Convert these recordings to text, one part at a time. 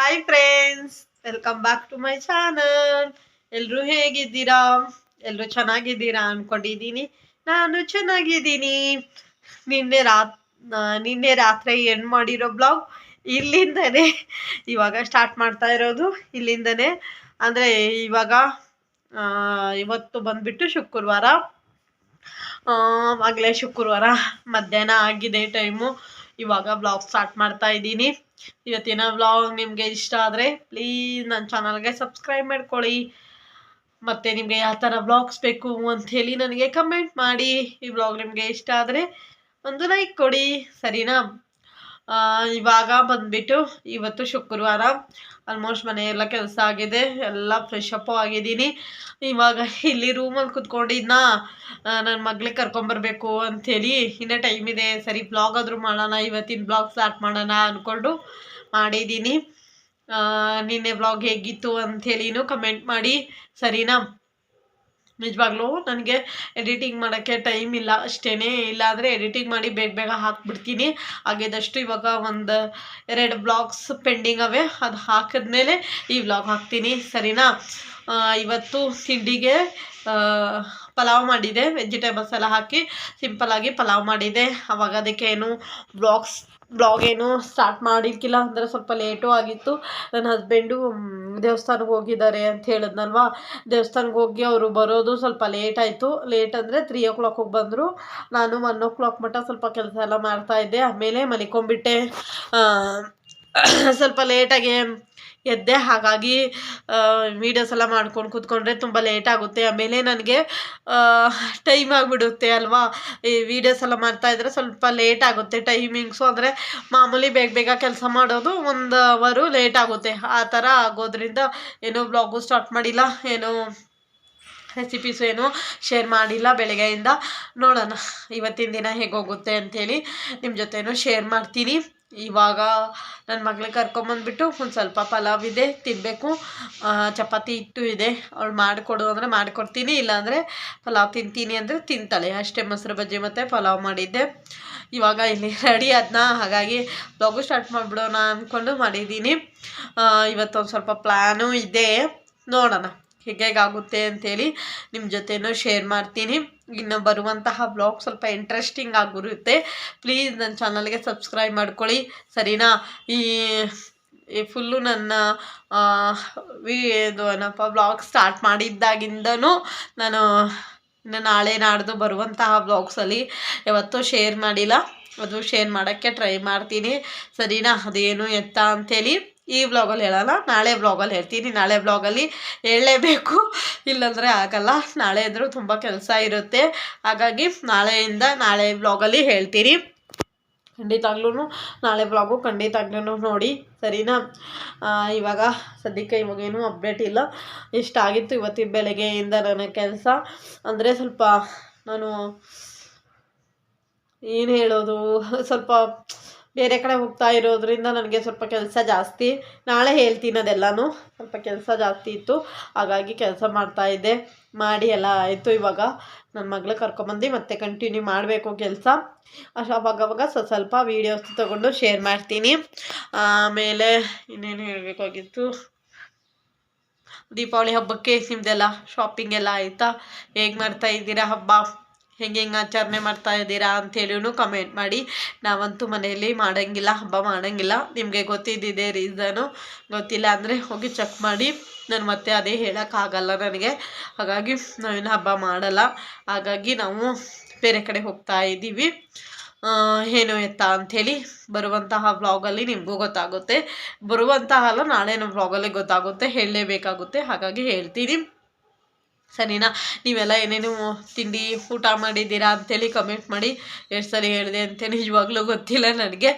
Hi friends welcome back to my channel ಎಲ್ಲರೂ ಹೇಗಿದ್ದೀರಾ? ಎಲ್ಲರೂ ಚೆನ್ನಾಗಿದ್ದೀರಾ ಅನ್ಕೊಂಡಿದ್ದೀನಿ. ನಾನು ಚೆನ್ನಾಗಿದ್ದೀನಿ. ನಿನ್ನೆ ರಾತ್ ನಿನ್ನೆ ರಾತ್ರಿ ಎಂಡ್ ಮಾಡಿರೋ ಬ್ಲಾಗ್? ಇಲ್ಲಿಂದನೇ. ಇವಾಗ ಸ್ಟಾರ್ಟ್ ಮಾಡ್ತಾ ಇರೋದು ಇಲ್ಲಿಂದನೇ. ಅಂದರೆ ಇವಾಗ ಇವತ್ತು ಬಂದ್ಬಿಟ್ಟು ಶುಕ್ರವಾರ. ಆಗಲೇ ಶುಕ್ರವಾರ. ಮಧ್ಯಾಹ್ನ ಆಗಿದೆ ಟೈಮು ಇವಾಗ ಬ್ಲಾಗ್ ಸ್ಟಾರ್ಟ್ ಮಾಡ್ತಾ ಇದ್ದೀನಿ. ಇವತ್ತಿನ ಬ್ಲಾಗ್ ನಿಮಗೆ ಇಷ್ಟ ಆದರೆ ಪ್ಲೀಸ್ ನನ್ನ ಚಾನಲ್ಗೆ ಸಬ್ಸ್ಕ್ರೈಬ್ ಮಾಡ್ಕೊಳ್ಳಿ. ಮತ್ತು ನಿಮಗೆ ಯಾವ ಥರ ಬ್ಲಾಗ್ಸ್ ಬೇಕು ಅಂಥೇಳಿ ನನಗೆ ಕಮೆಂಟ್ ಮಾಡಿ. ಈ ಬ್ಲಾಗ್ ನಿಮಗೆ ಇಷ್ಟ ಆದರೆ ಒಂದು ಲೈಕ್ ಕೊಡಿ. ಸರಿನಾ? ಇವಾಗ ಬಂದ್ಬಿಟ್ಟು ಇವತ್ತು ಶುಕ್ರವಾರ. ಆಲ್ಮೋಸ್ಟ್ ಮನೆಯೆಲ್ಲ ಕೆಲಸ ಆಗಿದೆ, ಎಲ್ಲ ಫ್ರೆಶ್ ಅಪ್ ಆಗಿದ್ದೀನಿ. ಇವಾಗ ಇಲ್ಲಿ ರೂಮಲ್ಲಿ ಕುತ್ಕೊಂಡಿದ್ನ ನನ್ನ ಮಗಳಿಗೆ ಕರ್ಕೊಂಬರ್ಬೇಕು ಅಂಥೇಳಿ ಇನ್ನೂ ಟೈಮ್ ಇದೆ, ಸರಿ ಬ್ಲಾಗ್ ಆದರೂ ಮಾಡೋಣ, ಇವತ್ತಿನ ಬ್ಲಾಗ್ ಸ್ಟಾರ್ಟ್ ಮಾಡೋಣ ಅಂದ್ಕೊಂಡು ಮಾಡಿದ್ದೀನಿ. ನಿನ್ನೆ ಬ್ಲಾಗ್ ಹೇಗಿತ್ತು ಅಂಥೇಳಿನೂ ಕಮೆಂಟ್ ಮಾಡಿ, ಸರಿನಾ? ನಿಜವಾಗ್ಲೂ ನನಗೆ ಎಡಿಟಿಂಗ್ ಮಾಡೋಕ್ಕೆ ಟೈಮ್ ಇಲ್ಲ. ಅಷ್ಟೇ ಇಲ್ಲಾಂದರೆ ಎಡಿಟಿಂಗ್ ಮಾಡಿ ಬೇಗ ಬೇಗ ಹಾಕ್ಬಿಡ್ತೀನಿ. ಆಗಿದಷ್ಟು ಇವಾಗ ಒಂದು ಎರಡು ಬ್ಲಾಗ್ಸ್ ಪೆಂಡಿಂಗ್ ಅವೆ. ಅದು ಹಾಕಿದ್ಮೇಲೆ ಈ ವ್ಲಾಗ್ ಹಾಕ್ತೀನಿ. ಸರಿನಾ? ಇವತ್ತು ತಿಂಡಿಗೆ ಪಲಾವ್ ಮಾಡಿದೆ. ವೆಜಿಟೇಬಲ್ಸ್ ಎಲ್ಲ ಹಾಕಿ ಸಿಂಪಲಾಗಿ ಪಲಾವ್ ಮಾಡಿದೆ. ಅವಾಗ ಅದಕ್ಕೆ ಏನು ಬ್ಲಾಗ್ಸ್, ಬ್ಲಾಗ್ ಏನು ಸ್ಟಾರ್ಟ್ ಮಾಡಿರ್ಕಿಲ್ಲ ಅಂದರೆ ಸ್ವಲ್ಪ ಲೇಟು ಆಗಿತ್ತು. ನನ್ನ ಹಸ್ಬೆಂಡು ದೇವಸ್ಥಾನಕ್ಕೆ ಹೋಗಿದ್ದಾರೆ ಅಂತ ಹೇಳಿದ್ನಲ್ವಾ? ದೇವಸ್ಥಾನಕ್ಕೆ ಹೋಗಿ ಅವರು ಬರೋದು ಸ್ವಲ್ಪ ಲೇಟ್ ಆಯಿತು. ಲೇಟ್ ಅಂದರೆ ತ್ರೀ ಓ ಕ್ಲಾಕಿಗೆ ಬಂದರು. ನಾನು ಒನ್ ಓ ಕ್ಲಾಕ್ ಮಟ್ಟ ಸ್ವಲ್ಪ ಕೆಲಸ ಎಲ್ಲ ಮಾಡ್ತಾಯಿದ್ದೆ ಆಮೇಲೆ ಮಲಿಕೊಂಬಿಟ್ಟೆ ಸ್ವಲ್ಪ ಲೇಟಾಗಿ ಎದ್ದೆ, ಹಾಗಾಗಿ ವೀಡಿಯೋಸ್ ಎಲ್ಲ ಮಾಡ್ಕೊಂಡು ಕೂತ್ಕೊಂಡ್ರೆ ತುಂಬ ಲೇಟ್ ಆಗುತ್ತೆ. ಆಮೇಲೆ ನನಗೆ ಟೈಮ್ ಆಗಿಬಿಡುತ್ತೆ ಅಲ್ವಾ? ಈ ವೀಡಿಯೋಸ್ ಎಲ್ಲ ಮಾಡ್ತಾ ಇದ್ರೆ ಸ್ವಲ್ಪ ಲೇಟ್ ಆಗುತ್ತೆ ಟೈಮಿಂಗ್ಸು ಅಂದರೆ ಮಾಮೂಲಿ ಬೇಗ ಬೇಗ ಕೆಲಸ ಮಾಡೋದು ಒಂದು ಅವರು ಲೇಟ್ ಆಗುತ್ತೆ. ಆ ಥರ ಆಗೋದ್ರಿಂದ ಏನೂ ಬ್ಲಾಗು ಸ್ಟಾರ್ಟ್ ಮಾಡಿಲ್ಲ, ಏನೋ ರೆಸಿಪೀಸು ಏನು ಶೇರ್ ಮಾಡಿಲ್ಲ ಬೆಳಗ್ಗೆಯಿಂದ. ನೋಡೋಣ, ಇವತ್ತಿನ ದಿನ ಹೇಗೋಗುತ್ತೆ ಅಂಥೇಳಿ ನಿಮ್ಮ ಜೊತೆನೂ ಶೇರ್ ಮಾಡ್ತೀನಿ. ಇವಾಗ ನನ್ನ ಮಗಳಿಗೆ ಕರ್ಕೊಂಬಂದ್ಬಿಟ್ಟು ಒಂದು ಸ್ವಲ್ಪ ಪಲಾವ್ ಇದೆ ತಿನ್ನಬೇಕು ಚಪಾತಿ ಹಿಟ್ಟು ಇದೆ. ಅವಳು ಮಾಡಿಕೊಡು ಅಂದರೆ ಮಾಡಿಕೊಡ್ತೀನಿ, ಇಲ್ಲಾಂದರೆ ಪಲಾವ್ ತಿಂತೀನಿ ಅಂದರೆ ತಿಂತಾಳೆ. ಅಷ್ಟೇ ಮೊಸರು ಬಜ್ಜಿ ಮತ್ತು ಪಲಾವ್ ಮಾಡಿದ್ದೆ. ಇವಾಗ ಇಲ್ಲಿ ರೆಡಿ ಅದನ್ನ ಹಾಗಾಗಿ ಬ್ಲಾಗು ಸ್ಟಾರ್ಟ್ ಮಾಡಿಬಿಡೋಣ ಅಂದ್ಕೊಂಡು ಮಾಡಿದ್ದೀನಿ. ಇವತ್ತೊಂದು ಸ್ವಲ್ಪ ಪ್ಲ್ಯಾನು ಇದೆ. ನೋಡೋಣ. ಹೇಗೇಗಾಗುತ್ತೆ ಅಂಥೇಳಿ ನಿಮ್ಮ ಜೊತೆನೂ ಶೇರ್ ಮಾಡ್ತೀನಿ. ಇನ್ನು ಬರುವಂತಹ ಬ್ಲಾಗ್ ಸ್ವಲ್ಪ ಇಂಟ್ರೆಸ್ಟಿಂಗ್ ಆಗಿರುತ್ತೆ. ಪ್ಲೀಸ್ ನನ್ನ ಚಾನಲ್ಗೆ ಸಬ್ಸ್ಕ್ರೈಬ್ ಮಾಡ್ಕೊಳ್ಳಿ. ಸರಿನಾ? ಈ ಈ ಫುಲ್ಲು ನನ್ನ ವಿ ಇದು ಏನಪ್ಪ ಬ್ಲಾಗ್ ಸ್ಟಾರ್ಟ್ ಮಾಡಿದ್ದಾಗಿಂದನೂ ನಾನು, ಇನ್ನು ನಾಳೆ ನಾಡ್ದು ಬರುವಂತಹ ಬ್ಲಾಗ್ಸಲ್ಲಿ ಯಾವತ್ತೂ ಶೇರ್ ಮಾಡಿಲ್ಲ. ಅದು ಶೇರ್ ಮಾಡೋಕ್ಕೆ ಟ್ರೈ ಮಾಡ್ತೀನಿ. ಸರಿನಾ? ಅದೇನು ಎತ್ತ ಅಂಥೇಳಿ ಈ ಬ್ಲಾಗಲ್ಲಿ ಹೇಳಲ್ಲ, ನಾಳೆ ಬ್ಲಾಗಲ್ಲಿ ಹೇಳ್ತೀನಿ. ನಾಳೆ ಬ್ಲಾಗಲ್ಲಿ ಹೇಳಲೇಬೇಕು. ಇಲ್ಲಾಂದರೆ ಆಗಲ್ಲ. ನಾಳೆ ಅಂದರೂ ತುಂಬ ಕೆಲಸ ಇರುತ್ತೆ. ಹಾಗಾಗಿ ನಾಳೆಯಿಂದ ನಾಳೆ ಬ್ಲಾಗಲ್ಲಿ ಹೇಳ್ತೀನಿ. ಖಂಡಿತಾಗ್ಲೂ ನಾಳೆ ಬ್ಲಾಗು ಖಂಡಿತಾಗ್ಲೂ ನೋಡಿ. ಸರಿನಾ? ಇವಾಗ ಸದ್ಯಕ್ಕೆ ಇವಾಗೇನು ಅಪ್ಡೇಟ್ ಇಲ್ಲ. ಇಷ್ಟಾಗಿತ್ತು ಇವತ್ತಿನ ಬೆಳಗ್ಗೆಯಿಂದ ನನ್ನ ಕೆಲಸ. ಅಂದರೆ ಸ್ವಲ್ಪ ನಾನು ಏನು ಹೇಳೋದು? ಸ್ವಲ್ಪ ಬೇರೆ ಕಡೆ ಹೋಗ್ತಾ ಇರೋದ್ರಿಂದ ನನಗೆ ಸ್ವಲ್ಪ ಕೆಲಸ ಜಾಸ್ತಿ. ನಾಳೆ ಹೇಳ್ತೀನಿ ಅದೆಲ್ಲನೂ. ಸ್ವಲ್ಪ ಕೆಲಸ ಜಾಸ್ತಿ ಇತ್ತು. ಹಾಗಾಗಿ ಕೆಲಸ ಮಾಡ್ತಾ ಇದ್ದೆ. ಮಾಡಿ ಎಲ್ಲ ಆಯಿತು ಇವಾಗ. ನನ್ನ ಮಗಳ ಕರ್ಕೊಂಬಂದು ಮತ್ತೆ ಕಂಟಿನ್ಯೂ ಮಾಡಬೇಕು ಕೆಲಸ. ಅವಾಗವಾಗ ಸ್ವಲ್ಪ ಸ್ವಲ್ಪ ವೀಡಿಯೋಸ್ ತೊಗೊಂಡು ಶೇರ್ ಮಾಡ್ತೀನಿ. ಆಮೇಲೆ ಇನ್ನೇನು ಹೇಳಬೇಕಾಗಿತ್ತು? ದೀಪಾವಳಿ ಹಬ್ಬಕ್ಕೆ ನಿಮ್ಮದೆಲ್ಲ ಶಾಪಿಂಗ್ ಎಲ್ಲ ಆಯಿತಾ? ಹೇಗೆ ಮಾಡ್ತಾ ಇದ್ದೀರಾ ಹಬ್ಬ? ಹೆಂಗೆ ಹೆಂಗೆ ಆಚರಣೆ ಮಾಡ್ತಾ ಇದ್ದೀರಾ ಅಂಥೇಳಿನೂ ಕಮೆಂಟ್ ಮಾಡಿ. ನಾವಂತೂ ಮನೆಯಲ್ಲಿ ಮಾಡೋಂಗಿಲ್ಲ, ಹಬ್ಬ ಮಾಡೋಂಗಿಲ್ಲ. ನಿಮಗೆ ಗೊತ್ತಿದ್ದಿದೆ ರೀಸನು ಗೊತ್ತಿಲ್ಲ ಅಂದರೆ ಹೋಗಿ ಚೆಕ್ ಮಾಡಿ. ನಾನು ಮತ್ತೆ ಅದೇ ಹೇಳೋಕ್ಕಾಗಲ್ಲ ನನಗೆ. ಹಾಗಾಗಿ ನಾವೇನು ಹಬ್ಬ ಮಾಡಲ್ಲ. ಹಾಗಾಗಿ ನಾವು ಬೇರೆ ಕಡೆ ಹೋಗ್ತಾ ಇದ್ದೀವಿ. ಏನು ಎತ್ತ ಅಂಥೇಳಿ ಬರುವಂತಹ ವ್ಲಾಗಲ್ಲಿ ನಿಮಗೂ ಗೊತ್ತಾಗುತ್ತೆ. ಬರುವಂತಹ ಅಲ್ಲ ನಮ್ಮ ವ್ಲಾಗಲ್ಲಿ ಗೊತ್ತಾಗುತ್ತೆ. ಹೇಳಲೇಬೇಕಾಗುತ್ತೆ. ಹಾಗಾಗಿ ಹೇಳ್ತೀನಿ. ಸರಿನಾ? ನೀವೆಲ್ಲ ಏನೇನು ತಿಂಡಿ ಊಟ ಮಾಡಿದ್ದೀರಾ ಅಂತೇಳಿ ಕಮೆಂಟ್ ಮಾಡಿ ಎಷ್ಟು ಸರಿ ಹೇಳಿದೆ ಅಂತ. ನಿಜವಾಗ್ಲೂ ಗೊತ್ತಿಲ್ಲ ನನಗೆ.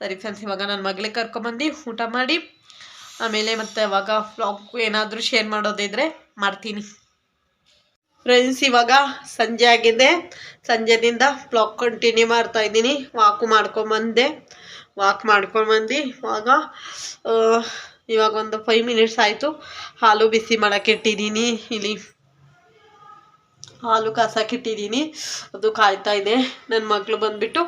ಸರಿ ಫ್ರೆಂಡ್ಸ್ ಇವಾಗ ನನ್ನ ಮಗಳಿಗೆ ಕರ್ಕೊಂಬಂದು ಊಟ ಮಾಡಿ, ಆಮೇಲೆ ಮತ್ತೆ ಅವಾಗ ಫ್ಲಾಗ್ ಏನಾದರೂ ಶೇರ್ ಮಾಡೋದಿದ್ರೆ ಮಾಡ್ತೀನಿ. ಫ್ರೆಂಡ್ಸ್ ಇವಾಗ ಸಂಜೆ ಆಗಿದೆ. ಸಂಜೆದಿಂದ ಫ್ಲಾಗ್ ಕಂಟಿನ್ಯೂ ಮಾಡ್ತಾ ಇದ್ದೀನಿ. ವಾಕು ಮಾಡ್ಕೊಂಬಂದೆ. ವಾಕ್ ಮಾಡ್ಕೊಂಬಂದು ಇವಾಗ ಇವಾಗ ಒಂದು ಫೈವ್ ಮಿನಿಟ್ಸ್ ಆಯಿತು. ಹಾಲು ಬಿಸಿ ಮಾಡೋಕ್ಕೆ ಇಟ್ಟಿದ್ದೀನಿ. ಇಲ್ಲಿ ಹಾಲು ಕಾಸಕ್ಕಿಟ್ಟಿದ್ದೀನಿ ಅದು ಕಾಯ್ತಾ ಇದೆ. ನನ್ನ ಮಗಳು ಬಂದ್ಬಿಟ್ಟು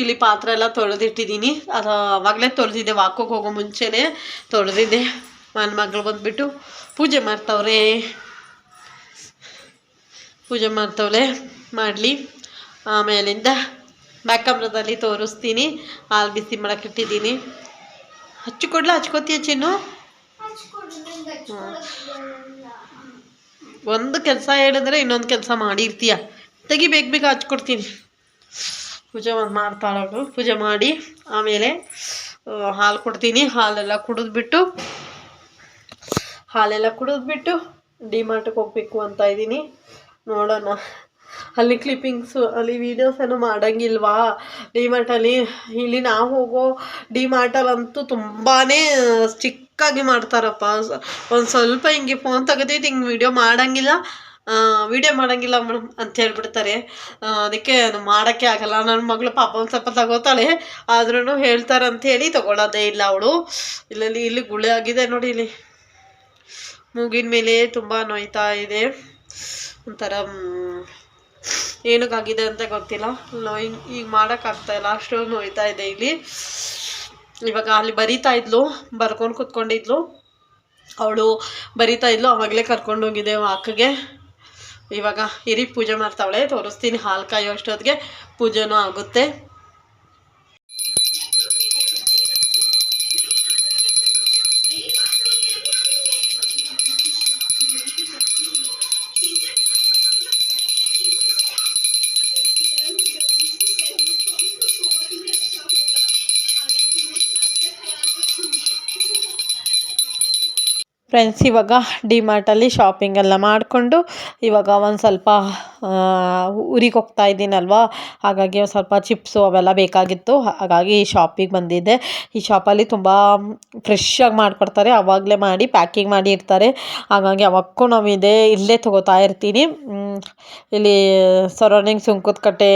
ಇಲ್ಲಿ ಪಾತ್ರೆ ಎಲ್ಲ ತೊಳೆದಿಟ್ಟಿದ್ದೀನಿ. ಅದು ಆವಾಗಲೇ ತೊಳೆದಿದ್ದೆ ವಾಕೋಗೆ ಹೋಗೋ ಮುಂಚೆನೇ ತೊಳೆದಿದ್ದೆ. ನನ್ನ ಮಗಳು ಬಂದ್ಬಿಟ್ಟು ಪೂಜೆ ಮಾಡ್ತವ್ರೆ. ಪೂಜೆ ಮಾಡ್ತವಳೆ ಮಾಡಲಿ. ಆಮೇಲಿಂದ ಬ್ಯಾಕ್ ಕ್ಯಾಮ್ರದಲ್ಲಿ ತೋರಿಸ್ತೀನಿ. ಹಾಲು ಬಿಸಿ ಮಾಡೋಕ್ಕಿಟ್ಟಿದ್ದೀನಿ ಹಚ್ಚಿಕೊಡ್ಲ ಹಚ್ಕೋತೀಯ ಚಿನ್ನು? ಒಂದು ಕೆಲಸ ಹೇಳಿದ್ರೆ ಇನ್ನೊಂದು ಕೆಲಸ ಮಾಡಿರ್ತೀಯ? ತೆಗಿ ಬೇಗ ಬೇಗ ಹಚ್ಕೊಡ್ತೀನಿ. ಪೂಜೆ ಒಂದು ಮಾಡ್ತಾಳು ಪೂಜೆ ಮಾಡಿ ಆಮೇಲೆ ಹಾಲು ಕೊಡ್ತೀನಿ. ಹಾಲೆಲ್ಲ ಕುಡಿದ್ಬಿಟ್ಟು ಹಾಲೆಲ್ಲ ಕುಡಿದ್ಬಿಟ್ಟು ಡಿಮಾರ್ಟ್ಗೆ ಹೋಗ್ಬೇಕು ಅಂತ ಇದ್ದೀನಿ. ನೋಡೋಣ. ಅಲ್ಲಿ ಕ್ಲಿಪ್ಪಿಂಗ್ಸು ಅಲ್ಲಿ ವೀಡಿಯೋಸ್ ಏನು ಮಾಡೋಂಗಿಲ್ವಾ? ಡಿಮಾರ್ಟಲ್ಲಿ ಇಲ್ಲಿ ನಾವು ಹೋಗೋ ಡಿಮಾರ್ಟಲ್ಲಂತೂ ತುಂಬಾ ಚಿಕ್ಕಾಗಿ ಮಾಡ್ತಾರಪ್ಪ. ಒಂದು ಸ್ವಲ್ಪ ಹಿಂಗೆ ಫೋನ್ ತೆಗೆದಿದ್ದು ಹಿಂಗೆ ವೀಡಿಯೋ ಮಾಡೋಂಗಿಲ್ಲ. ವಿಡಿಯೋ ಮಾಡೋಂಗಿಲ್ಲ ಮೇಡಮ್ ಅಂತ ಹೇಳ್ಬಿಡ್ತಾರೆ. ಅದಕ್ಕೆ ಅದು ಮಾಡೋಕ್ಕೆ ಆಗಲ್ಲ. ನನ್ನ ಮಗಳು ಪಾಪ ಒಂದು ಸ್ವಲ್ಪ ತಗೋತಾಳೆ. ಆದ್ರೂ ಹೇಳ್ತಾರೆ ಅಂತ ಹೇಳಿ ತಗೊಳ್ಳೋದೇ ಇಲ್ಲ ಅವಳು. ಇಲ್ಲಲ್ಲಿ ಇಲ್ಲಿ ಗುಳೆ ಆಗಿದೆ ನೋಡಿ ಇಲ್ಲಿ. ಮೂಗಿನ ಮೇಲೆ ತುಂಬ ನೋಯ್ತಾ ಇದೆ. ಒಂಥರ ಏನಕ್ಕಾಗಿದೆ ಅಂತ ಗೊತ್ತಿಲ್ಲ. ನೋಯ್ ಈಗ ಮಾಡೋಕ್ಕಾಗ್ತಾಯಿಲ್ಲ ಅಷ್ಟೊಂದು ನೋಯ್ತಾ ಇದೆ ಇಲ್ಲಿ. ಇವಾಗ ಅಲ್ಲಿ ಬರೀತಾ ಇದ್ಲು, ಬರ್ಕೊಂಡು ಕುತ್ಕೊಂಡಿದ್ಲು. ಅವಳು ಬರಿತಾ ಇದ್ಲು, ಅವಾಗಲೇ ಕರ್ಕೊಂಡು ಹೋಗಿದ್ದೆ ವಾಕ್ಗೆ ಇವಾಗ ಇರಿ ಪೂಜೆ ಮಾಡ್ತಾವಳೆ, ತೋರಿಸ್ತೀನಿ ಹಾಲು ಕಾಯೋ ಅಷ್ಟೊತ್ತಿಗೆ, ಪೂಜೆನೂ ಆಗುತ್ತೆ. ಫ್ರೆಂಡ್ಸ್ ಇವಾಗ ಡಿಮಾರ್ಟಲ್ಲಿ ಶಾಪಿಂಗ್ ಎಲ್ಲ ಮಾಡಿಕೊಂಡು ಇವಾಗ ಒಂದು ಸ್ವಲ್ಪ ಊರಿಗೆ ಹೋಗ್ತಾ ಇದ್ದೀನಲ್ವಾ? ಹಾಗಾಗಿ ಸ್ವಲ್ಪ ಚಿಪ್ಸು ಅವೆಲ್ಲ ಬೇಕಾಗಿತ್ತು. ಹಾಗಾಗಿ ಈ ಶಾಪಿಗೆ ಬಂದಿದ್ದೆ. ಈ ಶಾಪಲ್ಲಿ ತುಂಬ ಫ್ರೆಶ್ಶಾಗಿ ಮಾಡಿಕೊಡ್ತಾರೆ. ಆವಾಗಲೇ ಮಾಡಿ, ಪ್ಯಾಕಿಂಗ್ ಮಾಡಿ ಇರ್ತಾರೆ ಹಾಗಾಗಿ ಅವಕ್ಕೂ ನಾವು ಇದೇ ಇಲ್ಲೇ ತೊಗೋತಾ ಇರ್ತೀನಿ. ಇಲ್ಲಿ surrounding Sunkadakatte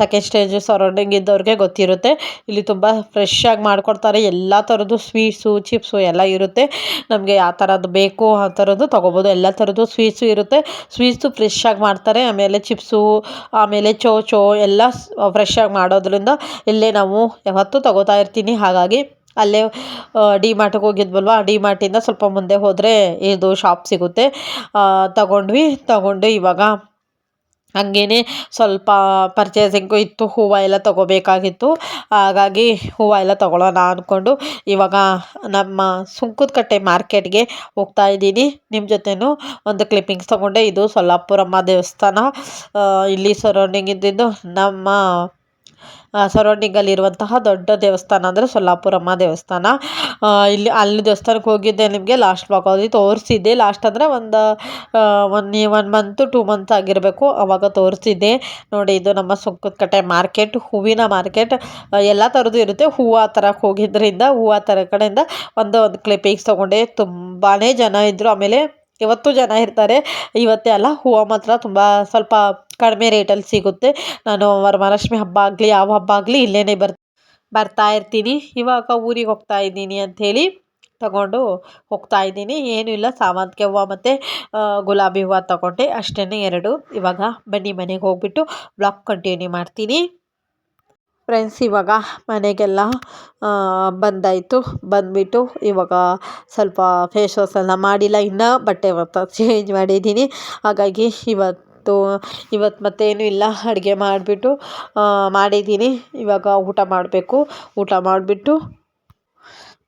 second stage surrounding ಇದ್ದವ್ರಿಗೆ ಗೊತ್ತಿರುತ್ತೆ. ಇಲ್ಲಿ ತುಂಬ ಫ್ರೆಶ್ಶಾಗಿ ಮಾಡಿಕೊಡ್ತಾರೆ. ಎಲ್ಲ ಥರದ್ದು ಸ್ವೀಟ್ಸು ಚಿಪ್ಸು ಎಲ್ಲ ಇರುತ್ತೆ. ನಮಗೆ ಯಾವ ಥರದ್ದು ಬೇಕು ಆ ಥರದ್ದು ತೊಗೋಬೋದು. ಎಲ್ಲ ಥರದ್ದು ಸ್ವೀಟ್ಸು ಇರುತ್ತೆ. ಸ್ವೀಟ್ಸು ಫ್ರೆಶ್ಶಾಗಿ ಮಾಡ್ತಾರೆ. ಆಮೇಲೆ ಚಿಪ್ಸು, ಆಮೇಲೆ ಚೋಚೋ ಎಲ್ಲ ಫ್ರೆಶ್ಶಾಗಿ ಮಾಡೋದ್ರಿಂದ ಇಲ್ಲೇ ನಾವು ಯಾವತ್ತೂ ತೊಗೋತಾ ಇರ್ತೀನಿ. ಹಾಗಾಗಿ ಅಲ್ಲೇ ಡಿ ಮಾರ್ಟಿಗೆ ಹೋಗಿದ್ವಲ್ವ? ಡಿ ಮಾರ್ಟಿಂದ ಸ್ವಲ್ಪ ಮುಂದೆ ಹೋದರೆ ಇದು ಶಾಪ್ ಸಿಗುತ್ತೆ. ತಗೊಂಡ್ವಿ. ತಗೊಂಡು ಇವಾಗ ಹಂಗೇನೆ ಸ್ವಲ್ಪ ಪರ್ಚೇಸಿಂಗು ಇತ್ತು, ಹೂವು ಎಲ್ಲ ತೊಗೋಬೇಕಾಗಿತ್ತು. ಹಾಗಾಗಿ ಹೂವು ಎಲ್ಲ ತೊಗೊಳ್ಳೋಣ ಅಂದ್ಕೊಂಡು ಇವಾಗ ನಮ್ಮ ಸುಂಕದಕಟ್ಟೆ ಮಾರ್ಕೆಟ್ಗೆ ಹೋಗ್ತಾ ಇದ್ದೀನಿ. ನಿಮ್ಮ ಜೊತೆನೂ ಒಂದು ಕ್ಲಿಪ್ಪಿಂಗ್ಸ್ ತೊಗೊಂಡೆ. ಇದು ಸೊಲ್ಲಾಪುರಮ್ಮ ದೇವಸ್ಥಾನ. ಇಲ್ಲಿ ಸರೌಂಡಿಂಗ್ ಇದ್ದಿದ್ದು ನಮ್ಮ ಸರೌಂಡಿಂಗಲ್ಲಿರುವಂತಹ ದೊಡ್ಡ ದೇವಸ್ಥಾನ ಅಂದರೆ ಸೊಲ್ಲಾಪುರಮ್ಮ ದೇವಸ್ಥಾನ. ಇಲ್ಲಿ ಅಲ್ಲಿ ದೇವಸ್ಥಾನಕ್ಕೆ ಹೋಗಿದ್ದೆ ನಿಮಗೆ ಲಾಸ್ಟ್ ಬ್ಲಾಗಲ್ಲಿ ತೋರಿಸಿದ್ದೆ. ಲಾಸ್ಟ್ ಅಂದರೆ ಒಂದು one one month two month ಆಗಿರಬೇಕು ಅವಾಗ ತೋರಿಸಿದ್ದೆ. ನೋಡಿ ಇದು ನಮ್ಮ ಸುಂಕದಕಟ್ಟೆ ಮಾರ್ಕೆಟ್ ಹೂವಿನ ಮಾರ್ಕೆಟ್ ಎಲ್ಲ ಥರದ್ದು ಇರುತ್ತೆ. ಹೂವು ತರಕ್ಕೆ ಹೋಗಿದ್ದರಿಂದ ಹೂವು ಥರ ಕಡೆಯಿಂದ ಒಂದು ಒಂದು ಕ್ಲಿಪ್ಪಿಂಗ್ಸ್ ತೊಗೊಂಡೆ. ತುಂಬಾ ಜನ ಇದ್ದರು ಆಮೇಲೆ ಇವತ್ತು ಜನ ಇರ್ತಾರೆ. ಇವತ್ತೇ ಅಲ್ಲ, ಹೂವು ಮಾತ್ರ ತುಂಬ ಸ್ವಲ್ಪ ಕಡಿಮೆ ರೇಟಲ್ಲಿ ಸಿಗುತ್ತೆ. ನಾನು ವರಮಹಾಲಕ್ಷ್ಮಿ ಹಬ್ಬ ಆಗಲಿ, ಯಾವ ಹಬ್ಬ ಆಗಲಿ ಇಲ್ಲೇ ಬರ್, ಬರ್ತಾ ಇರ್ತೀನಿ. ಇವಾಗ ಊರಿಗೆ ಹೋಗ್ತಾ ಇದ್ದೀನಿ ಅಂಥೇಳಿ ತಗೊಂಡು ಹೋಗ್ತಾ ಇದ್ದೀನಿ. ಏನೂ ಇಲ್ಲ, ಸಾವಂತಿಗೆ ಹೂವು ಮತ್ತು ಗುಲಾಬಿ ಹೂವು ತಗೊಂಡೆ. ಅಷ್ಟೇ ಎರಡು. ಇವಾಗ ಬನ್ನಿ ಮನೆಗೆ ಹೋಗ್ಬಿಟ್ಟು ಬ್ಲಾಗ್ ಕಂಟಿನ್ಯೂ ಮಾಡ್ತೀನಿ. ಫ್ರೆಂಡ್ಸ್ ಇವಾಗ ಮನೆಗೆಲ್ಲ ಬಂದಾಯಿತು. ಬಂದುಬಿಟ್ಟು ಇವಾಗ ಸ್ವಲ್ಪ ಫೇಸ್ ವಾಶ್ ಎಲ್ಲ ಮಾಡಿಲ್ಲ. ಇನ್ನೂ ಬಟ್ಟೆ ಮತ್ತು ಚೇಂಜ್ ಮಾಡಿದ್ದೀನಿ. ಹಾಗಾಗಿ ಇವತ್ತು ಇವತ್ತು ಮತ್ತೇನು ಇಲ್ಲ. ಅಡುಗೆ ಮಾಡಿಬಿಟ್ಟು ಮಾಡಿದ್ದೀನಿ. ಇವಾಗ ಊಟ ಮಾಡಬೇಕು. ಊಟ ಮಾಡಿಬಿಟ್ಟು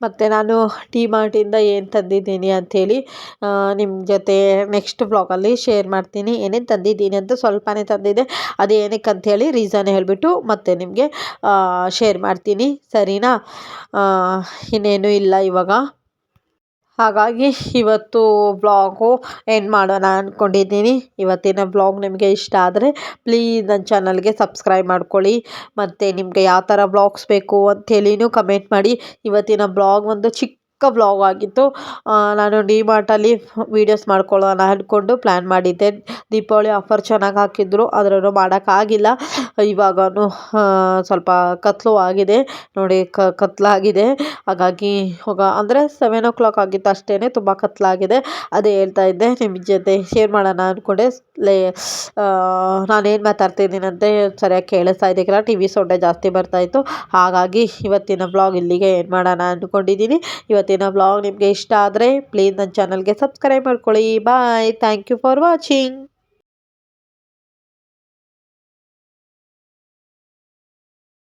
ಮತ್ತು ನಾನು ಟಿ ಮಾರ್ಟಿಂದ ಏನು ತಂದಿದ್ದೀನಿ ಅಂಥೇಳಿ ನಿಮ್ಮ ಜೊತೆ ನೆಕ್ಸ್ಟ್ ಬ್ಲಾಗಲ್ಲಿ ಶೇರ್ ಮಾಡ್ತೀನಿ. ಏನೇನು ತಂದಿದ್ದೀನಿ ಅಂತ ಸ್ವಲ್ಪನೇ ತಂದಿದ್ದೆ. ಅದು ಏನಕ್ಕೆ ಅಂಥೇಳಿ ರೀಸನ್ ಹೇಳಿಬಿಟ್ಟು ಮತ್ತೆ ನಿಮಗೆ ಶೇರ್ ಮಾಡ್ತೀನಿ. ಸರಿನಾ? ಇನ್ನೇನು ಇಲ್ಲ ಇವಾಗ. ಹಾಗಾಗಿ ಇವತ್ತು ಬ್ಲಾಗು ಎಂಡ್ ಮಾಡೋಣ ಅಂದ್ಕೊಂಡಿದ್ದೀನಿ ಇವತ್ತಿನ ಬ್ಲಾಗ್ ನಿಮಗೆ ಇಷ್ಟ ಆದರೆ ಪ್ಲೀಸ್ ನನ್ನ ಚಾನಲ್ಗೆ ಸಬ್ಸ್ಕ್ರೈಬ್ ಮಾಡ್ಕೊಳ್ಳಿ. ಮತ್ತು ನಿಮಗೆ ಯಾವ ಥರ ಬ್ಲಾಗ್ಸ್ ಬೇಕು ಅಂಥೇಳಿನೂ ಕಮೆಂಟ್ ಮಾಡಿ. ಇವತ್ತಿನ ಬ್ಲಾಗ್ ಒಂದು ಚಿಕ್ಕ ಚಿಕ್ಕ ವ್ಲಾಗ್ ಆಗಿತ್ತು. ನಾನು ಡಿ ಮಾರ್ಟಲ್ಲಿ ವೀಡಿಯೋಸ್ ಮಾಡ್ಕೊಳ್ಳೋಣ ಅಂದ್ಕೊಂಡು ಪ್ಲ್ಯಾನ್ ಮಾಡಿದ್ದೆ. ದೀಪಾವಳಿ ಆಫರ್ ಚೆನ್ನಾಗಿ ಹಾಕಿದ್ರು, ಅದರಲ್ಲೂ ಮಾಡೋಕ್ಕಾಗಿಲ್ಲ ಇವಾಗ ಸ್ವಲ್ಪ ಕತ್ತಲು ಆಗಿದೆ. ನೋಡಿ, ಕ ಕತ್ತಲಾಗಿದೆ ಹಾಗಾಗಿ ಹೋಗ ಅಂದರೆ ಸೆವೆನ್ ಓ ಕ್ಲಾಕ್ ಆಗಿತ್ತು ಅಷ್ಟೇ ತುಂಬ ಕತ್ತಲಾಗಿದೆ ಅದೇ ಹೇಳ್ತಾ ಇದ್ದೆ ನಿಮ್ಮ ಜೊತೆ ಶೇರ್ ಮಾಡೋಣ ಅಂದ್ಕೊಂಡೆ ಲೇ ನಾನೇನು ಮಾತಾಡ್ತಿದ್ದೀನಿ ಅಂತ ಸರಿಯಾಗಿ ಕೇಳಿಸ್ತಾ ಇದ್ದೀಗಲ್ಲ ಟಿ ವಿ ಸೌಂಡೇ ಜಾಸ್ತಿ ಬರ್ತಾಯಿತ್ತು ಹಾಗಾಗಿ ಇವತ್ತಿನ ಬ್ಲಾಗ್ ಇಲ್ಲಿಗೆ ಏನು ಮಾಡೋಣ ಅಂದ್ಕೊಂಡಿದ್ದೀನಿ ಇವತ್ತಿನ ಬ್ಲಾಗ್ ನಿಮಗೆ ಇಷ್ಟ ಆದರೆ ಪ್ಲೀಸ್ ನನ್ನ ಚಾನಲ್ಗೆ ಸಬ್ಸ್ಕ್ರೈಬ್ ಮಾಡ್ಕೊಳ್ಳಿ. Bye thank you for watching